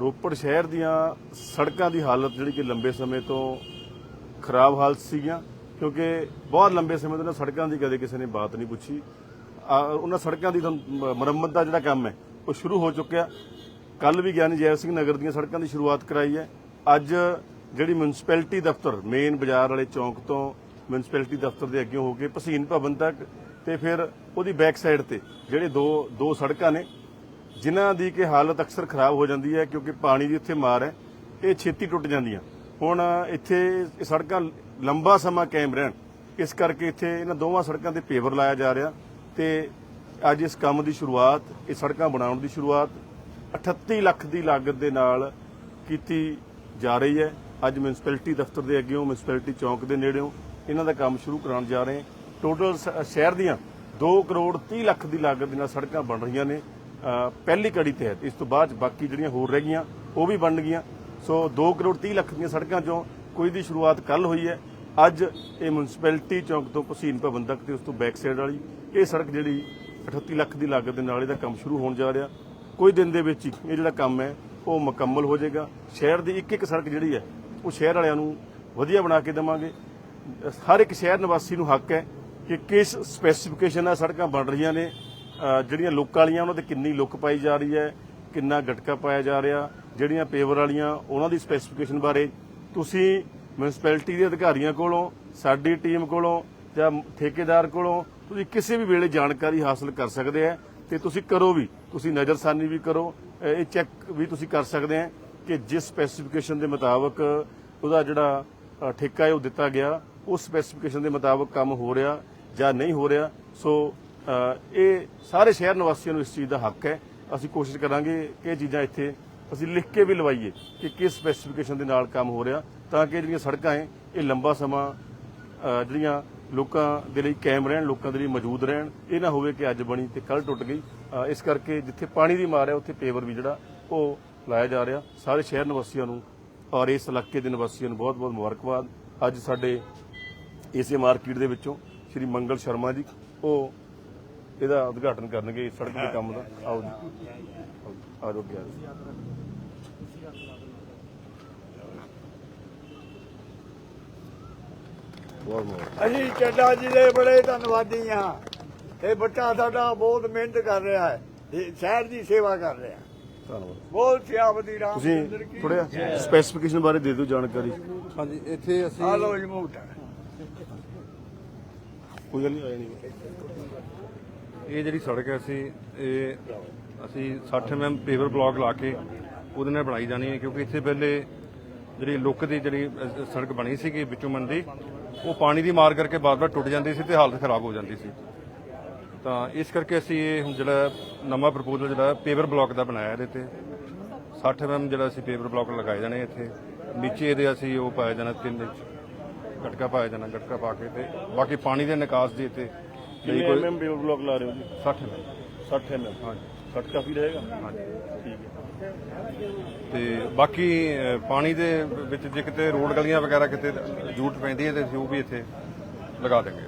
ਰੋਪੜ ਸ਼ਹਿਰ ਦੀਆਂ ਸੜਕਾਂ ਦੀ ਹਾਲਤ ਜਿਹੜੀ ਕਿ ਲੰਬੇ ਸਮੇਂ ਤੋਂ ਖਰਾਬ ਹਾਲਤ ਸੀਗੀਆਂ, ਕਿਉਂਕਿ ਬਹੁਤ ਲੰਬੇ ਸਮੇਂ ਤੋਂ ਨਾ ਸੜਕਾਂ ਦੀ ਕਦੇ ਕਿਸੇ ਨੇ ਬਾਤ ਨਹੀਂ ਪੁੱਛੀ। ਉਹਨਾਂ ਸੜਕਾਂ ਦੀ ਤੁਹਾਨੂੰ ਮੁਰੰਮਤ ਦਾ ਜਿਹੜਾ ਕੰਮ ਹੈ, ਉਹ ਸ਼ੁਰੂ ਹੋ ਚੁੱਕਿਆ। ਕੱਲ ਵੀ ਗਿਆਨੀ ਜੈਵ ਸਿੰਘ ਨਗਰ ਦੀਆਂ ਸੜਕਾਂ ਦੀ ਸ਼ੁਰੂਆਤ ਕਰਾਈ ਹੈ। ਅੱਜ ਜਿਹੜੀ ਮਿਊਨਿਸਪੈਲਿਟੀ ਦਫ਼ਤਰ, ਮੇਨ ਬਾਜ਼ਾਰ ਵਾਲੇ ਚੌਂਕ ਤੋਂ ਮਿਊਨਿਸਪੈਲਿਟੀ ਦਫ਼ਤਰ ਦੇ ਅੱਗੇ ਹੋ ਕੇ ਭਸੀਨ ਭਵਨ ਤੱਕ ਤੇ ਫਿਰ ਉਹਦੀ ਬੈਕ ਸਾਈਡ ਤੇ ਜਿਹੜੇ ਦੋ ਦੋ ਸੜਕਾਂ ਨੇ ਜਿਨ੍ਹਾਂ ਦੀ ਕਿ ਹਾਲਤ ਅਕਸਰ ਖਰਾਬ ਹੋ ਜਾਂਦੀ ਹੈ ਕਿਉਂਕਿ ਪਾਣੀ ਦੀ ਉੱਥੇ ਮਾਰ ਹੈ, ਇਹ ਛੇਤੀ ਟੁੱਟ ਜਾਂਦੀਆਂ। ਹੁਣ ਇੱਥੇ ਸੜਕਾਂ ਲੰਬਾ ਸਮਾਂ ਕਾਇਮ ਰਹਿਣ, ਇਸ ਕਰਕੇ ਇੱਥੇ ਇਹਨਾਂ ਦੋਵਾਂ ਸੜਕਾਂ ਤੇ ਪੇਵਰ ਲਾਇਆ ਜਾ ਰਿਹਾ ਤੇ ਅੱਜ ਇਸ ਕੰਮ ਦੀ ਸ਼ੁਰੂਆਤ, ਇਹ ਸੜਕਾਂ ਬਣਾਉਣ ਦੀ ਸ਼ੁਰੂਆਤ 38 ਲੱਖ ਦੀ ਲਾਗਤ ਦੇ ਨਾਲ ਕੀਤੀ ਜਾ ਰਹੀ ਹੈ। ਅੱਜ ਮਿਊਨਿਸਪੈਲਿਟੀ ਦਫ਼ਤਰ ਦੇ ਅੱਗੇੋਂ ਮਿਊਨਿਸਪੈਲਿਟੀ ਚੌਂਕ ਦੇ ਨੇੜਿਓਂ ਇਹਨਾਂ ਦਾ ਕੰਮ ਸ਼ੁਰੂ ਕਰਾਉਣ ਜਾ ਰਹੇ ਹਾਂ। ਟੋਟਲ ਸ- ਸ਼ਹਿਰ ਦੀਆਂ 2 ਕਰੋੜ 30 ਲੱਖ ਦੀ ਲਾਗਤ ਦੇ ਨਾਲ ਸੜਕਾਂ ਬਣ ਰਹੀਆਂ ਨੇ। ਪਹਿਲੀ ਕੜੀ ਤਹਿਤ। ਇਸ ਤੋਂ ਬਾਅਦ ਬਾਕੀ ਜਿਹੜੀਆਂ ਹੋਰ ਰਹਿ ਗਈਆਂ, ਉਹ ਵੀ ਬਣ ਗਈਆਂ। ਸੋ 2 ਕਰੋੜ 30 ਲੱਖ ਦੀਆਂ ਸੜਕਾਂ ਚੋਂ ਕੋਈ ਦੀ ਸ਼ੁਰੂਆਤ ਕੱਲ ਹੋਈ ਹੈ। ਅੱਜ ਇਹ ਮਿਊਨਿਸਪੈਲਿਟੀ ਚੌਂਕ ਤੋਂ ਭਸੀਨ ਪ੍ਰਬੰਧਕ ਤੱਕ ਤੇ ਉਸ ਤੋਂ ਬੈਕ ਸਾਈਡ ਵਾਲੀ, ਇਹ ਸੜਕ ਜਿਹੜੀ 38 ਲੱਖ ਦੀ ਲਾਗਤ ਦੇ ਨਾਲ ਇਹਦਾ ਕੰਮ ਸ਼ੁਰੂ ਹੋਣ ਜਾ ਰਿਹਾ। ਕੋਈ ਦਿਨ ਦੇ ਵਿੱਚ ਹੀ ਇਹ ਜਿਹੜਾ ਕੰਮ ਹੈ, ਉਹ ਮੁਕੰਮਲ ਹੋ ਜਾਏਗਾ। ਸ਼ਹਿਰ ਦੀ ਇੱਕ ਇੱਕ ਸੜਕ ਜਿਹੜੀ ਹੈ, ਉਹ ਸ਼ਹਿਰ ਵਾਲਿਆਂ ਨੂੰ ਵਧੀਆ ਬਣਾ ਕੇ ਦੇਵਾਂਗੇ। ਹਰ ਇੱਕ ਸ਼ਹਿਰ ਨਿਵਾਸੀ ਨੂੰ ਹੱਕ ਹੈ ਕਿ ਕਿਸ ਸਪੈਸੀਫਿਕੇਸ਼ਨ ਨਾਲ ਸੜਕਾਂ ਬਣ ਰਹੀਆਂ ਨੇ ਜਿਹੜੀਆਂ ਲੁੱਕ ਵਾਲੀਆਂ, ਉਹਨਾਂ ਤੇ ਕਿੰਨੀ ਲੁੱਕ ਪਾਈ ਜਾ ਰਹੀ ਹੈ, ਕਿੰਨਾ ਗਟਕਾ ਪਾਇਆ ਜਾ ਰਿਹਾ, ਜਿਹੜੀਆਂ ਪੇਵਰ ਵਾਲੀਆਂ, ਉਹਨਾਂ ਦੀ ਸਪੈਸੀਫਿਕੇਸ਼ਨ ਬਾਰੇ ਤੁਸੀਂ ਮਿਊਨਿਸਪੈਲਿਟੀ ਦੇ ਅਧਿਕਾਰੀਆਂ ਕੋਲੋਂ, ਸਾਡੀ ਟੀਮ ਕੋਲੋਂ ਜਾਂ ਠੇਕੇਦਾਰ ਕੋਲੋਂ ਤੁਸੀਂ ਕਿਸੇ ਵੀ ਵੇਲੇ ਜਾਣਕਾਰੀ ਹਾਸਲ ਕਰ ਸਕਦੇ ਆ ਤੇ ਤੁਸੀਂ ਕਰੋ ਵੀ, ਤੁਸੀਂ ਨਜ਼ਰਸਾਨੀ ਵੀ ਕਰੋ ਇਹ ਚੈੱਕ ਵੀ ਤੁਸੀਂ ਕਰ ਸਕਦੇ ਆ ਕਿ ਜਿਸ ਸਪੈਸੀਫਿਕੇਸ਼ਨ ਦੇ ਮੁਤਾਬਕ ਉਹਦਾ ਜਿਹੜਾ ਠੇਕਾ ਹੈ ਉਹ ਦਿੱਤਾ ਗਿਆ, ਉਸ ਸਪੈਸੀਫਿਕੇਸ਼ਨ ਦੇ ਮੁਤਾਬਕ ਕੰਮ ਹੋ ਰਿਹਾ ਜਾਂ ਨਹੀਂ ਹੋ ਰਿਹਾ, ਸੋ ਇਹ ਸਾਰੇ ਸ਼ਹਿਰ ਨਿਵਾਸੀਆਂ ਨੂੰ ਇਸ ਚੀਜ਼ ਦਾ ਹੱਕ ਹੈ। ਅਸੀਂ ਕੋਸ਼ਿਸ਼ ਕਰਾਂਗੇ ਕਿ ਇਹ ਚੀਜ਼ਾਂ ਇੱਥੇ ਅਸੀਂ ਲਿਖ ਕੇ ਵੀ ਲਵਾਈਏ ਕਿ ਕਿਸ ਸਪੈਸੀਫਿਕੇਸ਼ਨ ਦੇ ਨਾਲ ਕੰਮ ਹੋ ਰਿਹਾ, ਤਾਂ ਕਿ ਜਿਹੜੀਆਂ ਸੜਕਾਂ ਹੈ, ਇਹ ਲੰਬਾ ਸਮਾਂ ਜਿਹੜੀਆਂ ਲੋਕਾਂ ਦੇ ਲਈ ਕਾਇਮ ਰਹਿਣ, ਲੋਕਾਂ ਦੇ ਲਈ ਮੌਜੂਦ ਰਹਿਣ, ਇਹ ਨਾ ਹੋਵੇ ਕਿ ਅੱਜ ਬਣੀ ਤੇ ਕੱਲ ਟੁੱਟ ਗਈ। ਇਸ ਕਰਕੇ ਜਿੱਥੇ ਪਾਣੀ ਦੀ ਮਾਰ ਹੈ, ਉੱਥੇ ਪੇਵਰ ਵੀ ਜਿਹੜਾ ਉਹ ਲਾਇਆ ਜਾ ਰਿਹਾ। ਸਾਰੇ ਸ਼ਹਿਰ ਨਿਵਾਸੀਆਂ ਨੂੰ ਔਰ ਇਸ ਇਲਾਕੇ ਦੇ ਨਿਵਾਸੀਆਂ ਨੂੰ ਬਹੁਤ-ਬਹੁਤ ਮੁਬਾਰਕਬਾਦ। ਅੱਜ ਸਾਡੇ ਇਸੇ ਮਾਰਕੀਟ ਦੇ ਵਿੱਚੋਂ ਸ਼੍ਰੀ ਮੰਗਲ ਸ਼ਰਮਾ ਜੀ, ਉਹ ਇਹਦਾ ਉਦਘਾਟਨ ਕਰਨਗੇ ਸੜਕ ਦੇ ਕੰਮ ਦਾ। ਆਓ ਜੀ। ਆਓ ਬਹੁਤ ਅਸੀਂ ਚੱਡਾ ਜੀ ਦੇ ਬੜੇ ਧੰਨਵਾਦੀ ਹਾਂ। ਇਹ ਬੱਚਾ ਸਾਡਾ ਬਹੁਤ ਮਿਹਨਤ ਕਰ ਰਿਹਾ ਹੈ। ਇਹ ਸ਼ਹਿਰ ਦੀ ਸੇਵਾ ਕਰ ਰਿਹਾ। ਧੰਨਵਾਦ। ਬਹੁਤ ਸਿਆਵਦੀ ਰਾਮ ਚੰਦਰ ਤੁਸੀਂ ਕੀ ਥੋੜਾ ਸਪੈਸੀਫਿਕੇਸ਼ਨ ਬਾਰੇ ਦੇ ਦਿਓ ਜਾਣਕਾਰੀ। ਹਾਂਜੀ ਇੱਥੇ ਅਸੀਂ ਆ ਲੋ ਜੀ ਮੂਟਾ ਕੋਈ ਗੱਲ ਨਹੀਂ ਆਇਆ ਨਹੀਂ। ਇਹ ਜਿਹੜੀ ਸੜਕ ਹੈ ਅਸੀਂ, ਇਹ ਅਸੀਂ 60 ਐਮਐਮ ਪੇਵਰ ਬਲਾਕ ਲਾ ਕੇ ਉਹਦੇ ਨਾਲ ਬਣਾਈ ਜਾਣੀ ਹੈ ਕਿਉਂਕਿ ਇੱਥੇ ਪਹਿਲੇ ਜਿਹੜੀ ਲੁੱਕ ਦੀ ਜਿਹੜੀ ਸੜਕ ਬਣੀ ਸੀਗੀ ਵਿੱਚੋਂ ਮੰਦੀ ਉਹ ਪਾਣੀ ਦੀ ਮਾਰ ਕਰਕੇ ਬਾਰ-ਬਾਰ ਟੁੱਟ ਜਾਂਦੀ ਸੀ ਤੇ ਹਾਲਤ ਖਰਾਬ ਹੋ ਜਾਂਦੀ ਸੀ। ਤਾਂ ਇਸ ਕਰਕੇ ਅਸੀਂ ਇਹ ਹੁਣ ਜਿਹੜਾ ਨਵਾਂ ਪ੍ਰਪੋਜ਼ਲ ਜਿਹੜਾ ਪੇਵਰ ਬਲਾਕ ਦਾ ਬਣਾਇਆ ਇਹਦੇ ਤੇ। 60 ਐਮਐਮ mm ਜਿਹੜਾ ਅਸੀਂ ਪੇਪਰ ਬਲਾਕ ਲਗਾਏ ਜਾਣੇ ਇੱਥੇ। ਨੀਚੇ ਇਹਦੇ ਅਸੀਂ ਉਹ ਪਾਇਆ ਜਾਣਾ ਤਿੰਨ ਇੰਚ, ਗਟਕਾ ਪਾਇਆ ਜਾਣਾ, ਗਟਕਾ ਪਾ ਕੇ ਤੇ ਬਾਕੀ ਪਾਣੀ ਦੇ ਨਿਕਾਸ ਦੀ ਇੱਥੇ ਜਿਹੜੀ ਕਿੰਨੇ ਕੋਈ ਐਮਐਮ ਬੇਲ ਬਲੌਕ ਲਾ ਰਹੇ ਹੋ ਜੀ? 60 ਐਮਐਮ 60 ਐਮਐਮ ਹਾਂਜੀ। 60 ਕਾਫੀ ਰਹੇਗਾ? ਹਾਂਜੀ। ਠੀਕ ਹੈ। ਤੇ ਬਾਕੀ ਅ, ਪਾਣੀ ਦੇ ਵਿੱਚ ਜੇ ਕਿਤੇ ਰੋਡ ਗਲੀਆਂ ਵਗੈਰਾ ਕਿਤੇ ਜ਼ਰੂਰਤ ਪੈਂਦੀ ਹੈ ਤੇ ਅਸੀਂ ਉਹ ਵੀ ਇੱਥੇ ਲਗਾ ਦੇਂਗੇ